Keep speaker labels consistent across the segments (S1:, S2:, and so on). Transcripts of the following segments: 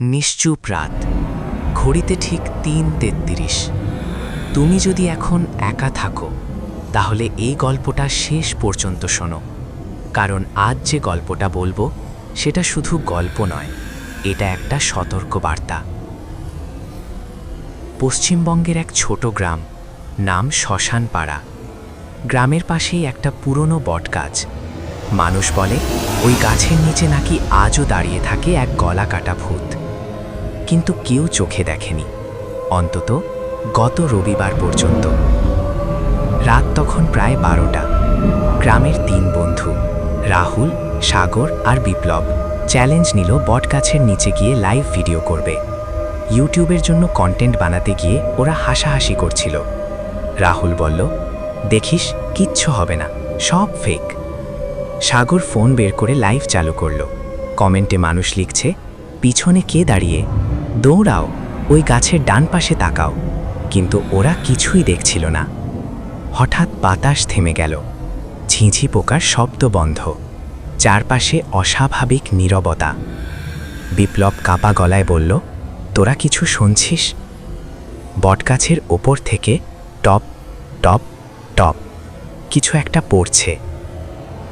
S1: নিশ্চুপ রাত। ঘড়িতে ঠিক তিন তেত্রিশ। তুমি যদি এখন একা থাকো, তাহলে এই গল্পটা শেষ পর্যন্ত শোনো। কারণ আজ যে গল্পটা বলব, সেটা শুধু গল্প নয়, এটা একটা সতর্ক বার্তা পশ্চিমবঙ্গের এক ছোট গ্রাম, নাম শ্মশানপাড়া। গ্রামের পাশেই একটা পুরনো বটগাছ। মানুষ বলে, ওই গাছের নিচে নাকি আজও দাঁড়িয়ে থাকে এক গলা কাটা ভূত। কিন্তু কেউ চোখে দেখেনি, অন্তত গত রবিবার পর্যন্ত। রাত তখন প্রায় বারোটা। গ্রামের তিন বন্ধু, রাহুল, সাগর আর বিপ্লব, চ্যালেঞ্জ নিল বটগাছের নিচে গিয়ে লাইভ ভিডিও করবে। ইউটিউবের জন্য কন্টেন্ট বানাতে গিয়ে ওরা হাসাহাসি করছিল। রাহুল বলল, দেখিস, কিচ্ছু হবে না, সব ফেক সাগর ফোন বের করে লাইভ চালু করল। কমেন্টে মানুষ লিখছে, পিছনে কে দাঁড়িয়ে দৌড়াও, ওই গাছের ডান পাশে তাকাও। কিন্তু ওরা কিছুই দেখছিল না। হঠাৎ বাতাস থেমে গেল। ঝিঁঝি পোকার শব্দ বন্ধ। চারপাশে অস্বাভাবিক নীরবতা। বিপ্লব কাপা গলায় বলল, তোরা কিছু শুনছিস? বটগাছের ওপর থেকে টপ টপ টপ, কিছু একটা পড়ছে।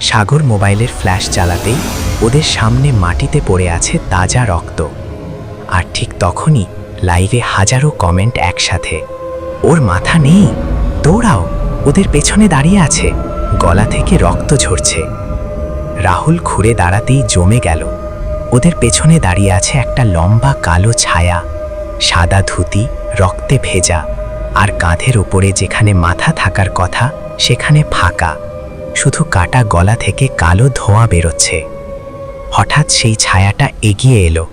S1: সাগর মোবাইলের ফ্ল্যাশ চালাতেই ওদের সামনে মাটিতে পড়ে আছে তাজা রক্ত। আর ঠিক তখনই লাইভে হাজারো কমেন্ট একসাথে। ওর মাথা নেই। দৌড়াও, ওদের পেছনে দাঁড়িয়ে আছে। গলা থেকে রক্ত ঝরছে। রাহুল ঘুরে দাঁড়াতেই জমে গেল। ওদের পেছনে দাঁড়িয়ে আছে একটা লম্বা কালো ছায়া, সাদা ধুতি, রক্তে ভেজা। আর কাঁধের ওপরে যেখানে মাথা থাকার কথা, সেখানে ফাঁকা। শুধু কাটা গলা থেকে কালো ধোঁয়া বেরোচ্ছে। হঠাৎ সেই ছায়াটা এগিয়ে এলো।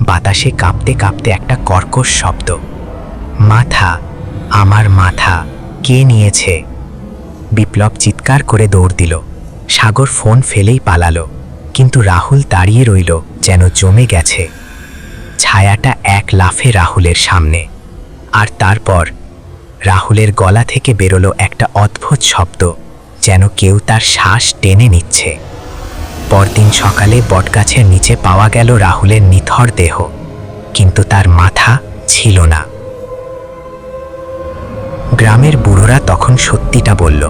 S1: বাতাসে কাঁপতে কাঁপতে একটা কর্কশ শব্দ। মাথা, আমার মাথা, কে নিয়েছে? বিপ্লব চিৎকার করে দৌড় দিল। সাগর ফোন ফেলেই পালালো, কিন্তু রাহুল দাঁড়িয়ে রইল, যেন জমে গেছে। ছায়াটা এক লাফে রাহুলের সামনে। আর তারপর রাহুলের গলা থেকে বেরোলো একটা অদ্ভুত শব্দ, যেন কেউ তার শ্বাস টেনে নিচ্ছে। পরদিন সকালে বটগাছের নিচে পাওয়া গেল রাহুলের নিথর দেহ, কিন্তু তার মাথা ছিল না। গ্রামের বুড়োরা তখন সত্যিটা বলল,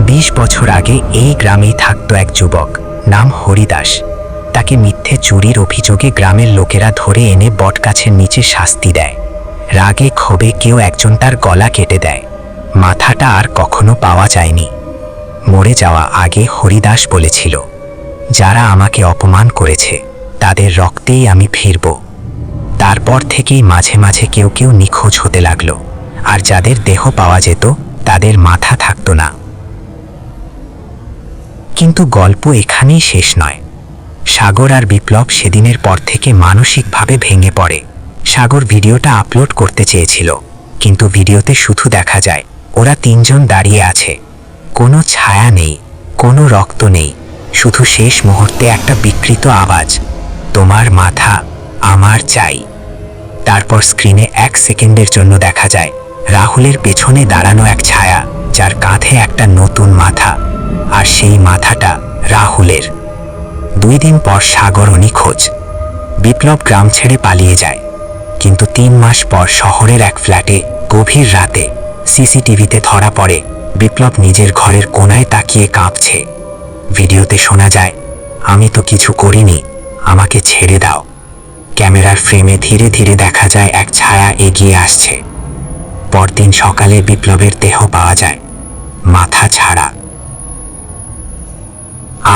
S1: বিশ বছর আগে এই গ্রামেই থাকতো এক যুবক নাম হরিদাস। তাকে মিথ্যে চুরির অভিযোগে গ্রামের লোকেরা ধরে এনে বটগাছের নিচে শাস্তি দেয়। রাগে ক্ষোভে কেউ একজন তার গলা কেটে দেয়। মাথাটা আর কখনো পাওয়া যায়নি। মরে যাওয়া আগে হরিদাস বলেছিল যারা আমাকে অপমান করেছে, তাদের রক্তেই আমি ফিরব। তারপর থেকেই মাঝে মাঝে কেউ কেউ নিখোঁজ হতে লাগল, আর যাদের দেহ পাওয়া যেত, তাদের মাথা থাকতো না। কিন্তু গল্প এখানেই শেষ নয়। সাগর আর বিপ্লব সেদিনের পর থেকে মানসিকভাবে ভেঙে পড়ে। সাগর ভিডিওটা আপলোড করতে চেয়েছিল, কিন্তু ভিডিওতে শুধু দেখা যায়, ওরা তিনজন দাঁড়িয়ে আছে। কোনো ছায়া নেই, কোনো রক্ত নেই। শুধু শেষ মুহূর্তে একটা বিকৃত আওয়াজ, তোমার মাথা আমার চাই। তারপর স্ক্রিনে এক সেকেন্ডের জন্য দেখা যায়, রাহুলের পেছনে দাঁড়ানো এক ছায়া, যার কাঁধে একটা নতুন মাথা, আর সেই মাথাটা রাহুলের। দুই দিন পর সাগর নিখোঁজ। বিপ্লব গ্রাম ছেড়ে পালিয়ে যায়, কিন্তু তিন মাস পর শহরের এক ফ্ল্যাটে গভীর রাতে সিসিটিভিতে ধরা পড়ে, বিপ্লব নিজের ঘরের কোনায় তাকিয়ে কাঁপছে। ভিডিওতে শোনা যায়, আমি তো কিছু করিনি, আমাকে ছেড়ে দাও। ক্যামেরার ফ্রেমে ধীরে ধীরে দেখা যায় এক ছায়া এগিয়ে আসছে। পরদিন সকালে বিপ্লবের দেহ পাওয়া যায়, মাথা ছাড়া।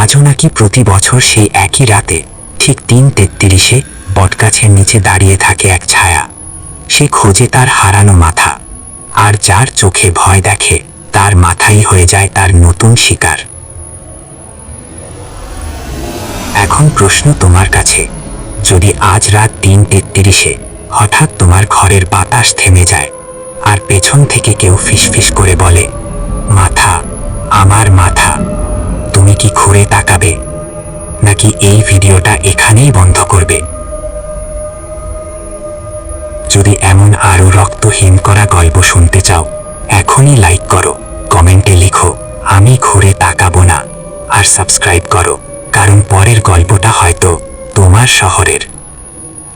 S1: আজও নাকি প্রতি বছর সেই একই রাতে, ঠিক তিন তেত্রিশে, বটগাছের নিচে দাঁড়িয়ে থাকে এক ছায়া। সে খোঁজে তার হারানো মাথা, আর যার চোখে ভয় দেখে, তার মাথাই হয়ে যায় তার নতুন শিকার। এখন প্রশ্ন তোমার কাছে। যদি আজ রাত তিন তেত্রিশে হঠাৎ তোমার ঘরের বাতাস থেমে যায় আর পেছন থেকে কেউ ফিসফিস করে বলে, মাথা, আমার মাথা, তুমি কি ঘুরে তাকাবে? নাকি এই ভিডিওটা এখানেই বন্ধ করবে? যদি এমন আরও রক্তহীন করা গল্প শুনতে চাও, এখনই লাইক করো, কমেন্টে লিখো, আমি ঘুরে তাকাবো না, আর সাবস্ক্রাইব করো। কারণ পরের গল্পটা হয়তো তোমার শহরের।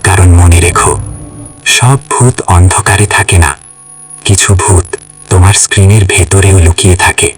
S1: কারণ
S2: মনে রেখো, সব ভূত অন্ধকারে থাকে না। কিছু ভূত তোমার স্ক্রিনের ভেতরেও লুকিয়ে থাকে।